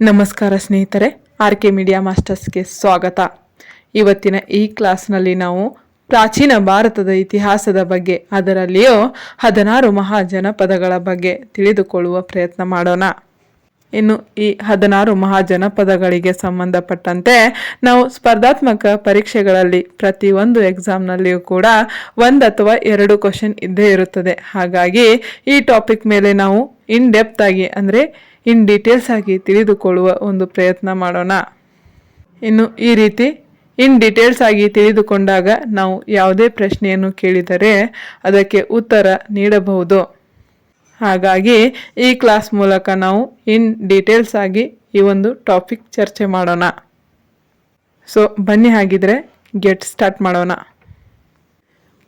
ನಮಸ್ಕಾರ ಸ್ನೇಹಿತರೆ, R K media ಮಾಸ್ಟರ್ಸ್ಗೆ ಸ್ವಾಗತ. ಇವತ್ತಿನ ಈ ಕ್ಲಾಸ್ನಲ್ಲಿ ನಾವು ಪ್ರಾಚೀನ ಭಾರತದ ಇತಿಹಾಸದ ಬಗ್ಗೆ, ಅದರಲ್ಲಿಯೂ ಹದಿನಾರು ಮಹಾಜನಪದಗಳ ಬಗ್ಗೆ ತಿಳಿದುಕೊಳ್ಳುವ ಪ್ರಯತ್ನ ಮಾಡೋಣ. ಇನ್ನು ಈ ಹದಿನಾರು ಮಹಾಜನಪದಗಳಿಗೆ ಸಂಬಂಧಪಟ್ಟಂತೆ ನಾವು ಸ್ಪರ್ಧಾತ್ಮಕ ಪರೀಕ್ಷೆಗಳಲ್ಲಿ ಪ್ರತಿಯೊಂದು ಎಕ್ಸಾಮ್ನಲ್ಲಿಯೂ ಕೂಡ ಒಂದು ಅಥವಾ ಎರಡು ಕ್ವಶನ್ ಇದ್ದೇ ಇರುತ್ತದೆ. ಹಾಗಾಗಿ ಈ ಟಾಪಿಕ್ ಮೇಲೆ ನಾವು ಇನ್ ಡೆಪ್ತ್ ಆಗಿ ಅಂದರೆ ಇನ್ ಡೀಟೇಲ್ಸ್ ಆಗಿ ತಿಳಿದುಕೊಳ್ಳುವ ಒಂದು ಪ್ರಯತ್ನ ಮಾಡೋಣ. ಇನ್ನು ಈ ರೀತಿ ಇನ್ ಡೀಟೇಲ್ಸ್ ಆಗಿ ತಿಳಿದುಕೊಂಡಾಗ ನಾವು ಯಾವುದೇ ಪ್ರಶ್ನೆಯನ್ನು ಕೇಳಿದರೆ ಅದಕ್ಕೆ ಉತ್ತರ ನೀಡಬಹುದು. ಹಾಗಾಗಿ ಈ ಕ್ಲಾಸ್ ಮೂಲಕ ನಾವು ಇನ್ ಡೀಟೇಲ್ಸ್ ಆಗಿ ಈ ಒಂದು ಟಾಪಿಕ್ ಚರ್ಚೆ ಮಾಡೋಣ. ಸೊ, ಬನ್ನಿ ಹಾಗಿದ್ರೆ ಗೆಟ್ ಸ್ಟಾರ್ಟ್ ಮಾಡೋಣ.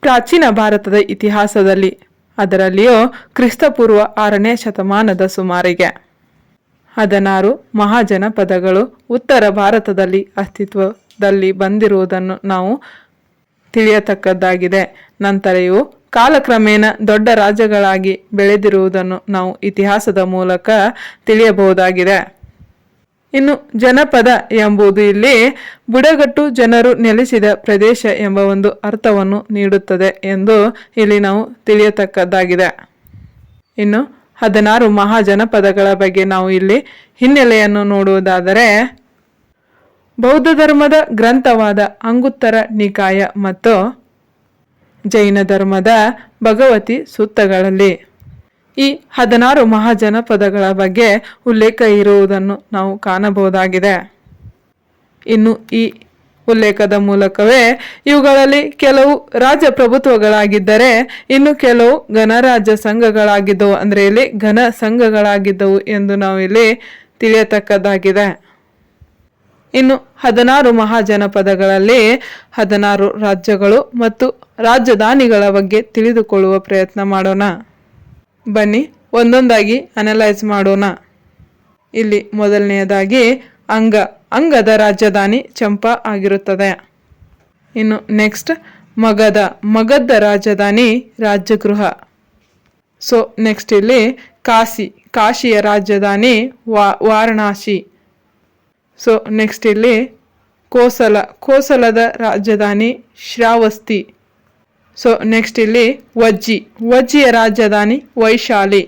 ಪ್ರಾಚೀನ ಭಾರತದ ಇತಿಹಾಸದಲ್ಲಿ ಅದರಲ್ಲಿಯೂ ಕ್ರಿಸ್ತಪೂರ್ವ ಆರನೇ ಶತಮಾನದ ಸುಮಾರಿಗೆ. ಹದಿನಾರು ಮಹಾಜನಪದಗಳು ಉತ್ತರ ಭಾರತದಲ್ಲಿ ಅಸ್ತಿತ್ವದಲ್ಲಿ ಬಂದಿರುವುದನ್ನು ನಾವು ತಿಳಿಯತಕ್ಕದ್ದಾಗಿದೆ. ನಂತರ ಇವು ಕಾಲಕ್ರಮೇಣ ದೊಡ್ಡ ರಾಜ್ಯಗಳಾಗಿ ಬೆಳೆದಿರುವುದನ್ನು ನಾವು ಇತಿಹಾಸದ ಮೂಲಕ ತಿಳಿಯಬಹುದಾಗಿದೆ. ಇನ್ನು ಜನಪದ ಎಂಬುದು ಇಲ್ಲಿ ಬುಡಗಟ್ಟು ಜನರು ನೆಲೆಸಿದ ಪ್ರದೇಶ ಎಂಬ ಒಂದು ಅರ್ಥವನ್ನು ನೀಡುತ್ತದೆ ಎಂದು ಇಲ್ಲಿ ನಾವು ತಿಳಿಯತಕ್ಕದ್ದಾಗಿದೆ. ಇನ್ನು ಹದಿನಾರು ಮಹಾಜನಪದಗಳ ಬಗ್ಗೆ ನಾವು ಇಲ್ಲಿ ಹಿನ್ನೆಲೆಯನ್ನು ನೋಡುವುದಾದರೆ, ಬೌದ್ಧ ಧರ್ಮದ ಗ್ರಂಥವಾದ ಅಂಗುತ್ತರ ನಿಕಾಯ ಮತ್ತು ಜೈನ ಧರ್ಮದ ಭಗವತಿ ಸೂತ್ತಗಳಲ್ಲಿ ಈ ಹದಿನಾರು ಮಹಾಜನಪದಗಳ ಬಗ್ಗೆ ಉಲ್ಲೇಖ ಇರುವುದನ್ನು ನಾವು ಕಾಣಬಹುದಾಗಿದೆ. ಇನ್ನು ಈ ಉಲ್ಲೇಖದ ಮೂಲಕವೇ, ಇವುಗಳಲ್ಲಿ ಕೆಲವು ರಾಜಪ್ರಭುತ್ವಗಳಾಗಿದ್ದರೆ, ಇನ್ನು ಕೆಲವು ಗಣರಾಜ್ಯ ಸಂಘಗಳಾಗಿದ್ದವು. ಅಂದರೆ ಇಲ್ಲಿ ಘನ ಸಂಘಗಳಾಗಿದ್ದವು ಎಂದು ನಾವು ಇಲ್ಲಿ ತಿಳಿಯತಕ್ಕದ್ದಾಗಿದೆ. ಇನ್ನು ಹದಿನಾರು ಮಹಾಜನಪದಗಳಲ್ಲಿ ಹದಿನಾರು ರಾಜ್ಯಗಳು ಮತ್ತು ರಾಜಧಾನಿಗಳ ಬಗ್ಗೆ ತಿಳಿದುಕೊಳ್ಳುವ ಪ್ರಯತ್ನ ಮಾಡೋಣ. ಬನ್ನಿ, ಒಂದೊಂದಾಗಿ ಅನಲೈಸ್ ಮಾಡೋಣ. ಇಲ್ಲಿ ಮೊದಲನೆಯದಾಗಿ ಅಂಗ, ಅಂಗದ ರಾಜಧಾನಿ ಚಂಪಾ ಆಗಿರುತ್ತದೆ. ಇನ್ನು ನೆಕ್ಸ್ಟ್, ಮಗದ ಮಗದ ರಾಜಧಾನಿ ರಾಜಗೃಹ. ಸೊ ನೆಕ್ಸ್ಟ್ ಇಲ್ಲಿ ಕಾಶಿ, ಕಾಶಿಯ ರಾಜಧಾನಿ ವಾರಣಾಸಿ. ಸೊ ನೆಕ್ಸ್ಟ್ ಇಲ್ಲಿ ಕೋಸಲ, ಕೋಸಲದ ರಾಜಧಾನಿ ಶ್ರಾವಸ್ತಿ. ಸೊ ನೆಕ್ಸ್ಟ್ ಇಲ್ಲಿ ವಜ್ಜಿ, ವಜ್ಜಿಯ ರಾಜಧಾನಿ ವೈಶಾಲಿ.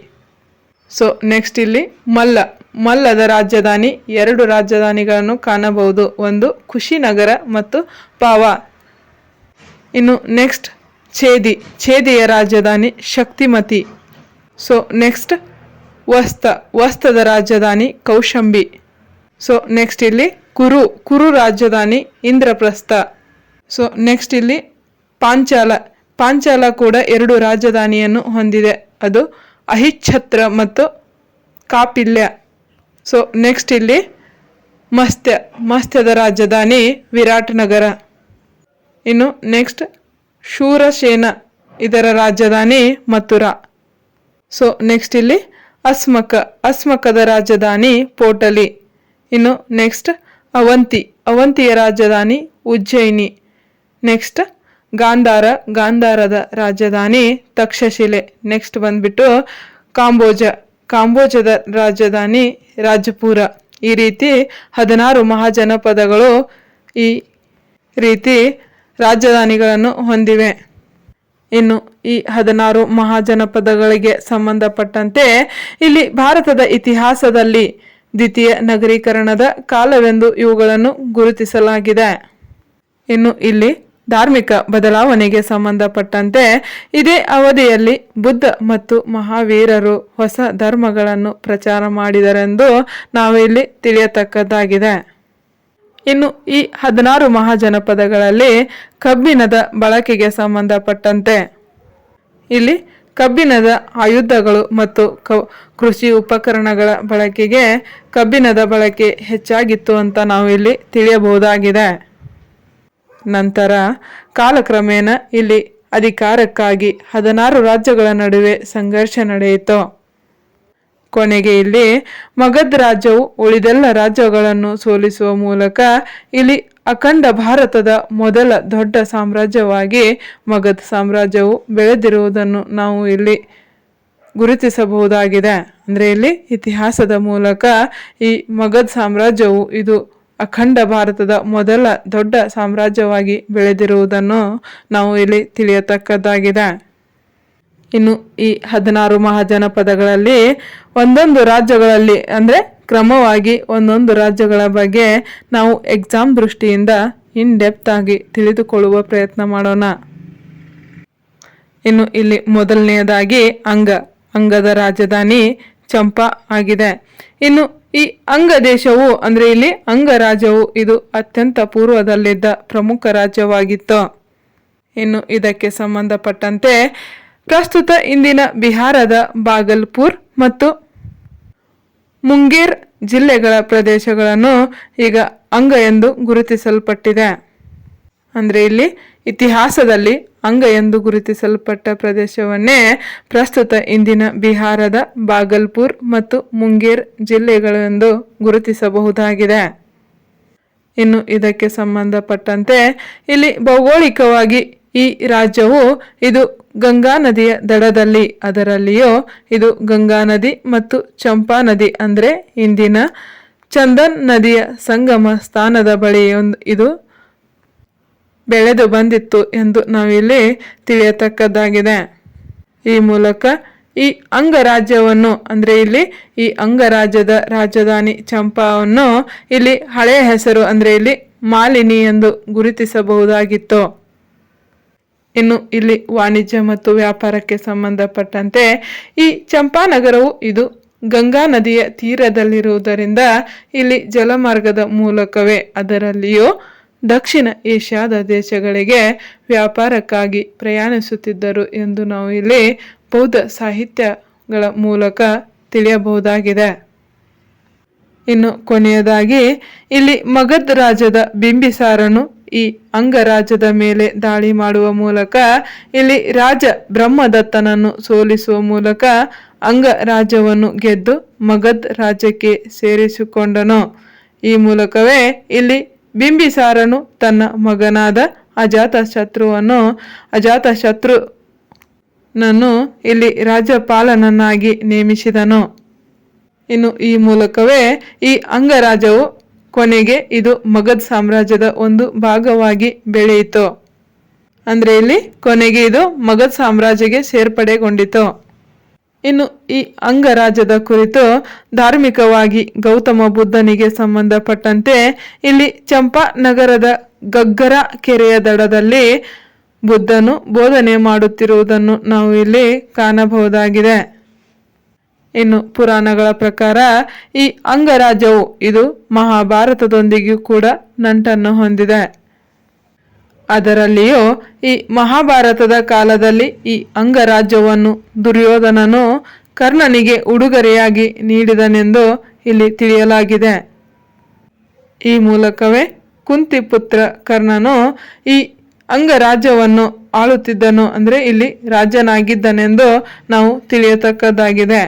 ಸೊ ನೆಕ್ಸ್ಟ್ ಇಲ್ಲಿ ಮಲ್ಲ ಮಲ್ಲದ ರಾಜಧಾನಿ, ಎರಡು ರಾಜಧಾನಿಗಳನ್ನು ಕಾಣಬಹುದು, ಒಂದು ಖುಷಿನಗರ ಮತ್ತು ಪಾವ. ಇನ್ನು ನೆಕ್ಸ್ಟ್, ಛೇದಿ, ಛೇದಿಯ ರಾಜಧಾನಿ ಶಕ್ತಿಮತಿ. ಸೊ, ನೆಕ್ಸ್ಟ್, ವಸ್ತ, ವಸ್ತದ ರಾಜಧಾನಿ ಕೌಶಂಬಿ. ಸೊ, ನೆಕ್ಸ್ಟ್ ಇಲ್ಲಿ ಕುರು ಕುರು ರಾಜಧಾನಿ ಇಂದ್ರಪ್ರಸ್ಥ. ಸೊ, ನೆಕ್ಸ್ಟ್ ಇಲ್ಲಿ ಪಾಂಚಾಲ ಪಾಂಚಾಲ ಕೂಡ ಎರಡು ರಾಜಧಾನಿಯನ್ನು ಹೊಂದಿದೆ. ಅದು ಅಹಿಚ್ಛತ್ರ ಮತ್ತು ಕಾಪಿಲ್ಯ. ಸೊ ನೆಕ್ಸ್ಟ್ ಇಲ್ಲಿ, ಮಸ್ತ್ಯ, ಮಸ್ತ್ಯದ ರಾಜಧಾನಿ ವಿರಾಟ್ ನಗರ ಇನ್ನು ನೆಕ್ಸ್ಟ್ ಶೂರಸೇನ, ಇದರ ರಾಜಧಾನಿ ಮಥುರಾ. ಸೊ ನೆಕ್ಸ್ಟ್ ಇಲ್ಲಿ, ಅಸ್ಮಕ, ಅಸ್ಮಕದ ರಾಜಧಾನಿ ಪೋಟಲಿ. ಇನ್ನು ನೆಕ್ಸ್ಟ್ ಅವಂತಿ, ಅವಂತಿಯ ರಾಜಧಾನಿ ಉಜ್ಜಯಿನಿ. ನೆಕ್ಸ್ಟ್ ಗಾಂಧಾರ, ಗಾಂಧಾರದ ರಾಜಧಾನಿ ತಕ್ಷಶಿಲೆ. ನೆಕ್ಸ್ಟ್ ಬಂದ್ಬಿಟ್ಟು ಕಾಂಬೋಜ. ಕಾಂಬೋಜದ ರಾಜಧಾನಿ ರಾಜಪುರ. ಈ ರೀತಿ ಹದಿನಾರು ಮಹಾಜನಪದಗಳು ಈ ರೀತಿ ರಾಜಧಾನಿಗಳನ್ನು ಹೊಂದಿವೆ. ಇನ್ನು ಈ ಹದಿನಾರು ಮಹಾಜನಪದಗಳಿಗೆ ಸಂಬಂಧಪಟ್ಟಂತೆ ಇಲ್ಲಿ ಭಾರತದ ಇತಿಹಾಸದಲ್ಲಿ ದ್ವಿತೀಯ ನಗರೀಕರಣದ ಕಾಲವೆಂದು ಇವುಗಳನ್ನು ಗುರುತಿಸಲಾಗಿದೆ. ಇನ್ನು ಇಲ್ಲಿ ಧಾರ್ಮಿಕ ಬದಲಾವಣೆಗೆ ಸಂಬಂಧಪಟ್ಟಂತೆ ಇದೇ ಅವಧಿಯಲ್ಲಿ ಬುದ್ಧ ಮತ್ತು ಮಹಾವೀರರು ಹೊಸ ಧರ್ಮಗಳನ್ನು ಪ್ರಚಾರ ಮಾಡಿದರೆಂದು ನಾವಿಲ್ಲಿ ತಿಳಿಯತಕ್ಕದ್ದಾಗಿದೆ. ಇನ್ನು ಈ ಹದಿನಾರು ಮಹಾಜನಪದಗಳಲ್ಲಿ ಕಬ್ಬಿಣದ ಬಳಕೆಗೆ ಸಂಬಂಧಪಟ್ಟಂತೆ ಇಲ್ಲಿ ಕಬ್ಬಿಣದ ಆಯುಧಗಳು ಮತ್ತು ಕೃಷಿ ಉಪಕರಣಗಳ ಬಳಕೆಗೆ ಕಬ್ಬಿಣದ ಬಳಕೆ ಹೆಚ್ಚಾಗಿತ್ತು ಅಂತ ನಾವು ಇಲ್ಲಿ ತಿಳಿಯಬಹುದಾಗಿದೆ. ನಂತರ ಕಾಲಕ್ರಮೇಣ ಇಲ್ಲಿ ಅಧಿಕಾರಕ್ಕಾಗಿ ಹದಿನಾರು ರಾಜ್ಯಗಳ ನಡುವೆ ಸಂಘರ್ಷ ನಡೆಯಿತು. ಕೊನೆಗೆ ಇಲ್ಲಿ ಮಗಧ್ ರಾಜ್ಯವು ಉಳಿದೆಲ್ಲ ರಾಜ್ಯಗಳನ್ನು ಸೋಲಿಸುವ ಮೂಲಕ ಇಲ್ಲಿ ಅಖಂಡ ಭಾರತದ ಮೊದಲ ದೊಡ್ಡ ಸಾಮ್ರಾಜ್ಯವಾಗಿ ಮಗಧ ಸಾಮ್ರಾಜ್ಯವು ಬೆಳೆದಿರುವುದನ್ನು ನಾವು ಇಲ್ಲಿ ಗುರುತಿಸಬಹುದಾಗಿದೆ. ಅಂದರೆ ಇಲ್ಲಿ ಇತಿಹಾಸದ ಮೂಲಕ ಈ ಮಗಧ್ ಸಾಮ್ರಾಜ್ಯವು ಇದು ಅಖಂಡ ಭಾರತದ ಮೊದಲ ದೊಡ್ಡ ಸಾಮ್ರಾಜ್ಯವಾಗಿ ಬೆಳೆದಿರುವುದನ್ನು ನಾವು ಇಲ್ಲಿ ತಿಳಿಯತಕ್ಕದ್ದಾಗಿದೆ. ಇನ್ನು ಈ ಹದಿನಾರು ಮಹಾಜನಪದಗಳಲ್ಲಿ ಒಂದೊಂದು ರಾಜ್ಯಗಳಲ್ಲಿ, ಅಂದರೆ ಕ್ರಮವಾಗಿ ಒಂದೊಂದು ರಾಜ್ಯಗಳ ಬಗ್ಗೆ ನಾವು ಎಕ್ಸಾಮ್ ದೃಷ್ಟಿಯಿಂದ ಇನ್ ಡೆಪ್ತ್ ಆಗಿ ತಿಳಿದುಕೊಳ್ಳುವ ಪ್ರಯತ್ನ ಮಾಡೋಣ. ಇನ್ನು ಇಲ್ಲಿ ಮೊದಲನೆಯದಾಗಿ ಅಂಗ, ಅಂಗದ ರಾಜಧಾನಿ ಚಂಪಾ ಆಗಿದೆ. ಇನ್ನು ಈ ಅಂಗ ದೇಶವು ಅಂದ್ರೆ ಇಲ್ಲಿ ಅಂಗ ರಾಜ್ಯವು ಇದು ಅತ್ಯಂತ ಪೂರ್ವದಲ್ಲಿದ್ದ ಪ್ರಮುಖ ರಾಜ್ಯವಾಗಿತ್ತು. ಇನ್ನು ಇದಕ್ಕೆ ಸಂಬಂಧಪಟ್ಟಂತೆ ಪ್ರಸ್ತುತ ಇಂದಿನ ಬಿಹಾರದ ಬಾಗಲ್ಪುರ್ ಮತ್ತು ಮುಂಗೇರ್ ಜಿಲ್ಲೆಗಳ ಪ್ರದೇಶಗಳನ್ನು ಈಗ ಅಂಗ ಎಂದು ಗುರುತಿಸಲ್ಪಟ್ಟಿದೆ. ಅಂದರೆ ಇಲ್ಲಿ ಇತಿಹಾಸದಲ್ಲಿ ಅಂಗ ಎಂದು ಗುರುತಿಸಲ್ಪಟ್ಟ ಪ್ರದೇಶವನ್ನೇ ಪ್ರಸ್ತುತ ಇಂದಿನ ಬಿಹಾರದ ಬಾಗಲ್ಪುರ್ ಮತ್ತು ಮುಂಗೇರ್ ಜಿಲ್ಲೆಗಳೆಂದು ಗುರುತಿಸಬಹುದಾಗಿದೆ. ಇನ್ನು ಇದಕ್ಕೆ ಸಂಬಂಧಪಟ್ಟಂತೆ ಇಲ್ಲಿ ಭೌಗೋಳಿಕವಾಗಿ ಈ ರಾಜ್ಯವು ಇದು ಗಂಗಾ ನದಿಯ ದಡದಲ್ಲಿ, ಅದರಲ್ಲಿಯೂ ಇದು ಗಂಗಾ ನದಿ ಮತ್ತು ಚಂಪಾ ನದಿ ಅಂದರೆ ಇಂದಿನ ಚಂದನ್ ನದಿಯ ಸಂಗಮ ಸ್ಥಾನದ ಬಳಿ ಇದು ಬೆಳೆದು ಬಂದಿತ್ತು ಎಂದು ನಾವಿಲ್ಲಿ ತಿಳಿಯತಕ್ಕದ್ದಾಗಿದೆ. ಈ ಮೂಲಕ ಈ ಅಂಗರಾಜ್ಯವನ್ನು, ಅಂದರೆ ಇಲ್ಲಿ ಈ ಅಂಗರಾಜ್ಯದ ರಾಜಧಾನಿ ಚಂಪಾವನ್ನು ಇಲ್ಲಿ ಹಳೆಯ ಹೆಸರು, ಅಂದರೆ ಇಲ್ಲಿ ಮಾಲಿನಿ ಎಂದು ಗುರುತಿಸಬಹುದಾಗಿತ್ತು. ಇನ್ನು ಇಲ್ಲಿ ವಾಣಿಜ್ಯ ಮತ್ತು ವ್ಯಾಪಾರಕ್ಕೆ ಸಂಬಂಧಪಟ್ಟಂತೆ ಈ ಚಂಪಾನಗರವು ಇದು ಗಂಗಾ ನದಿಯ ತೀರದಲ್ಲಿರುವುದರಿಂದ ಇಲ್ಲಿ ಜಲಮಾರ್ಗದ ಮೂಲಕವೇ ಅದರಲ್ಲಿಯೂ ದಕ್ಷಿಣ ಏಷ್ಯಾದ ದೇಶಗಳಿಗೆ ವ್ಯಾಪಾರಕ್ಕಾಗಿ ಪ್ರಯಾಣಿಸುತ್ತಿದ್ದರು ಎಂದು ನಾವು ಇಲ್ಲಿ ಬೌದ್ಧ ಸಾಹಿತ್ಯಗಳ ಮೂಲಕ ತಿಳಿಯಬಹುದಾಗಿದೆ. ಇನ್ನು ಕೊನೆಯದಾಗಿ, ಇಲ್ಲಿ ಮಗಧ್ ರಾಜ್ಯದ ಬಿಂಬಿಸಾರನು ಈ ಅಂಗರಾಜ್ಯದ ಮೇಲೆ ದಾಳಿ ಮಾಡುವ ಮೂಲಕ ಇಲ್ಲಿ ರಾಜ ಬ್ರಹ್ಮದತ್ತನನ್ನು ಸೋಲಿಸುವ ಮೂಲಕ ಅಂಗ ರಾಜ್ಯವನ್ನು ಗೆದ್ದು ಮಗಧ್ ರಾಜ್ಯಕ್ಕೆ ಸೇರಿಸಿಕೊಂಡನು. ಈ ಮೂಲಕವೇ ಇಲ್ಲಿ ಬಿಂಬಿಸಾರನು ತನ್ನ ಮಗನಾದ ಅಜಾತ ಶತ್ರುವನ್ನು ಅಜಾತ ಇಲ್ಲಿ ರಾಜ್ಯಪಾಲನನ್ನಾಗಿ ನೇಮಿಸಿದನು. ಇನ್ನು ಈ ಮೂಲಕವೇ ಈ ಅಂಗರಾಜವು ಕೊನೆಗೆ ಇದು ಮಗಧ್ ಸಾಮ್ರಾಜ್ಯದ ಒಂದು ಭಾಗವಾಗಿ ಬೆಳೆಯಿತು. ಅಂದರೆ ಇಲ್ಲಿ ಕೊನೆಗೆ ಇದು ಮಗಧ್ ಸಾಮ್ರಾಜ್ಯಕ್ಕೆ ಸೇರ್ಪಡೆಗೊಂಡಿತು. ಇನ್ನು ಈ ಅಂಗರಾಜ್ಯದ ಕುರಿತು ಧಾರ್ಮಿಕವಾಗಿ ಗೌತಮ ಬುದ್ಧನಿಗೆ ಸಂಬಂಧಪಟ್ಟಂತೆ ಇಲ್ಲಿ ಚಂಪಾ ನಗರದ ಗಗ್ಗರ ಕೆರೆಯ ದಡದಲ್ಲಿ ಬುದ್ಧನು ಬೋಧನೆ ಮಾಡುತ್ತಿರುವುದನ್ನು ನಾವು ಇಲ್ಲಿ ಕಾಣಬಹುದಾಗಿದೆ. ಇನ್ನು ಪುರಾಣಗಳ ಪ್ರಕಾರ ಈ ಅಂಗರಾಜ್ಯವು ಇದು ಮಹಾಭಾರತದೊಂದಿಗೂ ಕೂಡ ನಂಟನ್ನು ಹೊಂದಿದೆ. ಅದರಲ್ಲಿಯೂ ಈ ಮಹಾಭಾರತದ ಕಾಲದಲ್ಲಿ ಈ ಅಂಗರಾಜ್ಯವನ್ನು ದುರ್ಯೋಧನನು ಕರ್ಣನಿಗೆ ಉಡುಗೊರೆಯಾಗಿ ನೀಡಿದನೆಂದು ಇಲ್ಲಿ ತಿಳಿಯಲಾಗಿದೆ. ಈ ಮೂಲಕವೇ ಕುಂತಿಪುತ್ರ ಕರ್ಣನು ಈ ಅಂಗರಾಜ್ಯವನ್ನು ಆಳುತ್ತಿದ್ದನು ಅಂದರೆ ಇಲ್ಲಿ ರಾಜನಾಗಿದ್ದನೆಂದು ನಾವು ತಿಳಿಯತಕ್ಕದ್ದಾಗಿದೆ.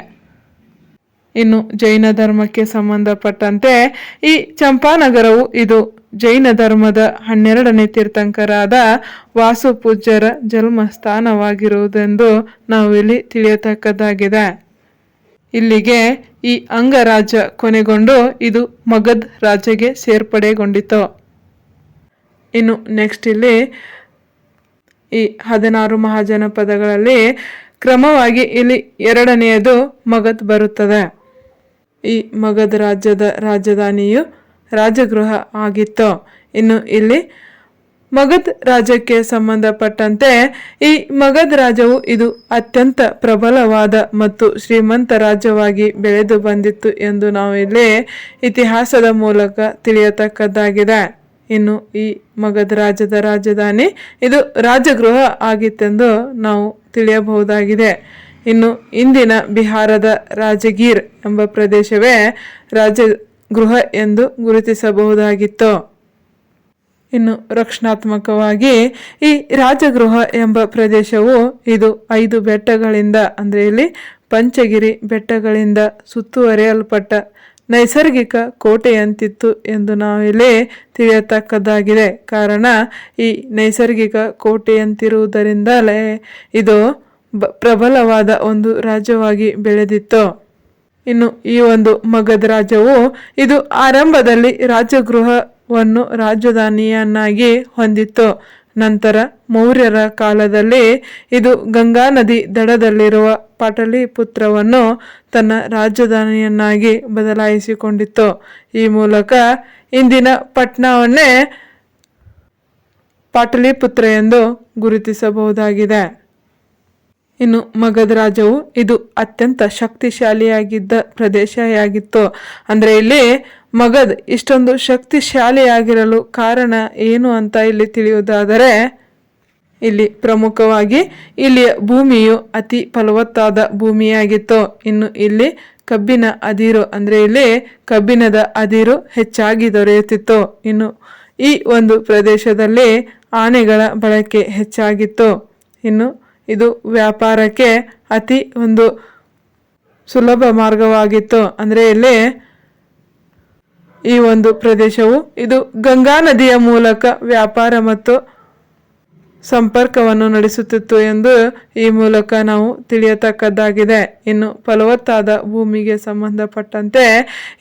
ಇನ್ನು ಜೈನ ಧರ್ಮಕ್ಕೆ ಸಂಬಂಧಪಟ್ಟಂತೆ ಈ ಚಂಪಾನಗರವು ಇದು ಜೈನ ಧರ್ಮದ ಹನ್ನೆರಡನೇ ತೀರ್ಥಂಕರಾದ ವಾಸುಪೂಜ್ಯರ ಜನ್ಮ ಸ್ಥಾನವಾಗಿರುವುದೆಂದು ನಾವು ಇಲ್ಲಿ ತಿಳಿಯತಕ್ಕದ್ದಾಗಿದೆ. ಇಲ್ಲಿಗೆ ಈ ಅಂಗರಾಜ್ಯ ಕೊನೆಗೊಂಡು ಇದು ಮಗಧ್ ರಾಜ್ಯಗೆ ಸೇರ್ಪಡೆಗೊಂಡಿತು. ಇನ್ನು ನೆಕ್ಸ್ಟ್ ಇಲ್ಲಿ ಈ ಹದಿನಾರು ಮಹಾಜನಪದಗಳಲ್ಲಿ ಕ್ರಮವಾಗಿ ಇಲ್ಲಿ ಎರಡನೆಯದು ಮಗಧ್ ಬರುತ್ತದೆ. ಈ ಮಗಧ್ ರಾಜ್ಯದ ರಾಜಧಾನಿಯು ರಾಜಗೃಹ ಆಗಿತ್ತು. ಇನ್ನು ಇಲ್ಲಿ ಮಗಧ್ ರಾಜ್ಯಕ್ಕೆ ಸಂಬಂಧಪಟ್ಟಂತೆ ಈ ಮಗಧ್ ರಾಜ್ಯವು ಇದು ಅತ್ಯಂತ ಪ್ರಬಲವಾದ ಮತ್ತು ಶ್ರೀಮಂತ ರಾಜ್ಯವಾಗಿ ಬೆಳೆದು ಬಂದಿತ್ತು ಎಂದು ನಾವು ಇಲ್ಲಿ ಇತಿಹಾಸದ ಮೂಲಕ ತಿಳಿಯತಕ್ಕದ್ದಾಗಿದೆ. ಇನ್ನು ಈ ಮಗಧ್ ರಾಜ್ಯದ ರಾಜಧಾನಿ ಇದು ರಾಜಗೃಹ ಆಗಿತ್ತೆಂದು ನಾವು ತಿಳಿಯಬಹುದಾಗಿದೆ. ಇನ್ನು ಇಂದಿನ ಬಿಹಾರದ ರಾಜಗೀರ್ ಎಂಬ ಪ್ರದೇಶವೇ ರಾಜಗೃಹ ಎಂದು ಗುರುತಿಸಬಹುದಾಗಿತ್ತು. ಇನ್ನು ರಕ್ಷಣಾತ್ಮಕವಾಗಿ ಈ ರಾಜಗೃಹ ಎಂಬ ಪ್ರದೇಶವು ಇದು ಐದು ಬೆಟ್ಟಗಳಿಂದ, ಅಂದರೆ ಇಲ್ಲಿ ಪಂಚಗಿರಿ ಬೆಟ್ಟಗಳಿಂದ ಸುತ್ತುವರಿಯಲ್ಪಟ್ಟ ನೈಸರ್ಗಿಕ ಕೋಟೆಯಂತಿತ್ತು ಎಂದು ನಾವಿಲ್ಲಿ ತಿಳಿಯತಕ್ಕದ್ದಾಗಿದೆ. ಕಾರಣ, ಈ ನೈಸರ್ಗಿಕ ಕೋಟೆಯಂತಿರುವುದರಿಂದಲೇ ಇದು ಪ್ರಬಲವಾದ ಒಂದು ರಾಜ್ಯವಾಗಿ ಬೆಳೆದಿತ್ತು. ಇನ್ನು ಈ ಒಂದು ಮಗಧ ರಾಜ್ಯವು ಇದು ಆರಂಭದಲ್ಲಿ ರಾಜಗೃಹವನ್ನು ರಾಜಧಾನಿಯನ್ನಾಗಿ ಹೊಂದಿತ್ತು. ನಂತರ ಮೌರ್ಯರ ಕಾಲದಲ್ಲಿ ಇದು ಗಂಗಾ ನದಿ ದಡದಲ್ಲಿರುವ ಪಾಟಲಿಪುತ್ರವನ್ನು ತನ್ನ ರಾಜಧಾನಿಯನ್ನಾಗಿ ಬದಲಾಯಿಸಿಕೊಂಡಿತ್ತು. ಈ ಮೂಲಕ ಇಂದಿನ ಪಟ್ನಾವನ್ನೇ ಪಾಟಲಿಪುತ್ರ ಎಂದು ಗುರುತಿಸಬಹುದಾಗಿದೆ. ಇನ್ನು ಮಗಧ ರಾಜವು ಇದು ಅತ್ಯಂತ ಶಕ್ತಿಶಾಲಿಯಾಗಿದ್ದ ಪ್ರದೇಶಯಾಗಿತ್ತು. ಅಂದರೆ ಇಲ್ಲಿ ಮಗಧ್ ಇಷ್ಟೊಂದು ಶಕ್ತಿಶಾಲಿಯಾಗಿರಲು ಕಾರಣ ಏನು ಅಂತ ಇಲ್ಲಿ ತಿಳಿಯುವುದಾದರೆ, ಇಲ್ಲಿ ಪ್ರಮುಖವಾಗಿ ಇಲ್ಲಿಯ ಭೂಮಿಯು ಅತಿ ಫಲವತ್ತಾದ ಭೂಮಿಯಾಗಿತ್ತು. ಇನ್ನು ಇಲ್ಲಿ ಕಬ್ಬಿನ ಅದಿರು, ಅಂದರೆ ಇಲ್ಲಿ ಕಬ್ಬಿಣದ ಅದಿರು ಹೆಚ್ಚಾಗಿ ದೊರೆಯುತ್ತಿತ್ತು. ಇನ್ನು ಈ ಒಂದು ಪ್ರದೇಶದಲ್ಲಿ ಆನೆಗಳ ಬಳಕೆ ಹೆಚ್ಚಾಗಿತ್ತು. ಇನ್ನು ಇದು ವ್ಯಾಪಾರಕ್ಕೆ ಅತಿ ಒಂದು ಸುಲಭ ಮಾರ್ಗವಾಗಿತ್ತು. ಅಂದರೆ ಇಲ್ಲಿ ಈ ಒಂದು ಪ್ರದೇಶವು ಇದು ಗಂಗಾ ನದಿಯ ಮೂಲಕ ವ್ಯಾಪಾರ ಮತ್ತು ಸಂಪರ್ಕವನ್ನು ನಡೆಸುತ್ತಿತ್ತು ಎಂದು ಈ ಮೂಲಕ ನಾವು ತಿಳಿಯತಕ್ಕದ್ದಾಗಿದೆ. ಇನ್ನು ಫಲವತ್ತಾದ ಭೂಮಿಗೆ ಸಂಬಂಧಪಟ್ಟಂತೆ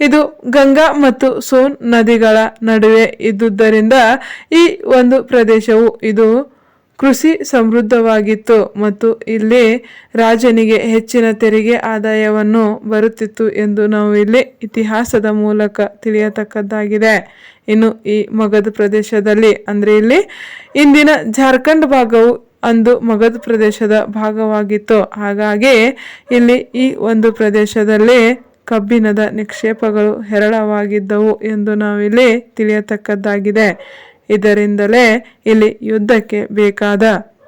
ಇದು ಗಂಗಾ ಮತ್ತು ಸೋನ್ ನದಿಗಳ ನಡುವೆ ಇದ್ದುದರಿಂದ ಈ ಒಂದು ಪ್ರದೇಶವು ಇದು ಕೃಷಿ ಸಮೃದ್ಧವಾಗಿತ್ತು ಮತ್ತು ಇಲ್ಲಿ ರಾಜನಿಗೆ ಹೆಚ್ಚಿನ ತೆರಿಗೆ ಆದಾಯವನ್ನು ಬರುತ್ತಿತ್ತು ಎಂದು ನಾವು ಇಲ್ಲಿ ಇತಿಹಾಸದ ಮೂಲಕ ತಿಳಿಯತಕ್ಕದ್ದಾಗಿದೆ. ಇನ್ನು ಈ ಮಗಧ ಪ್ರದೇಶದಲ್ಲಿ, ಅಂದರೆ ಇಲ್ಲಿ ಇಂದಿನ ಜಾರ್ಖಂಡ್ ಭಾಗವು ಅಂದು ಮಗಧ ಪ್ರದೇಶದ ಭಾಗವಾಗಿತ್ತು. ಹಾಗಾಗಿ ಇಲ್ಲಿ ಈ ಒಂದು ಪ್ರದೇಶದಲ್ಲಿ ಕಬ್ಬಿಣದ ನಿಕ್ಷೇಪಗಳು ಹೇರಳವಾಗಿದ್ದವು ಎಂದು ನಾವಿಲ್ಲಿ ತಿಳಿಯತಕ್ಕದ್ದಾಗಿದೆ. ಇದರಿಂದಲೇ ಇಲ್ಲಿ ಯುದ್ಧಕ್ಕೆ ಬೇಕಾದ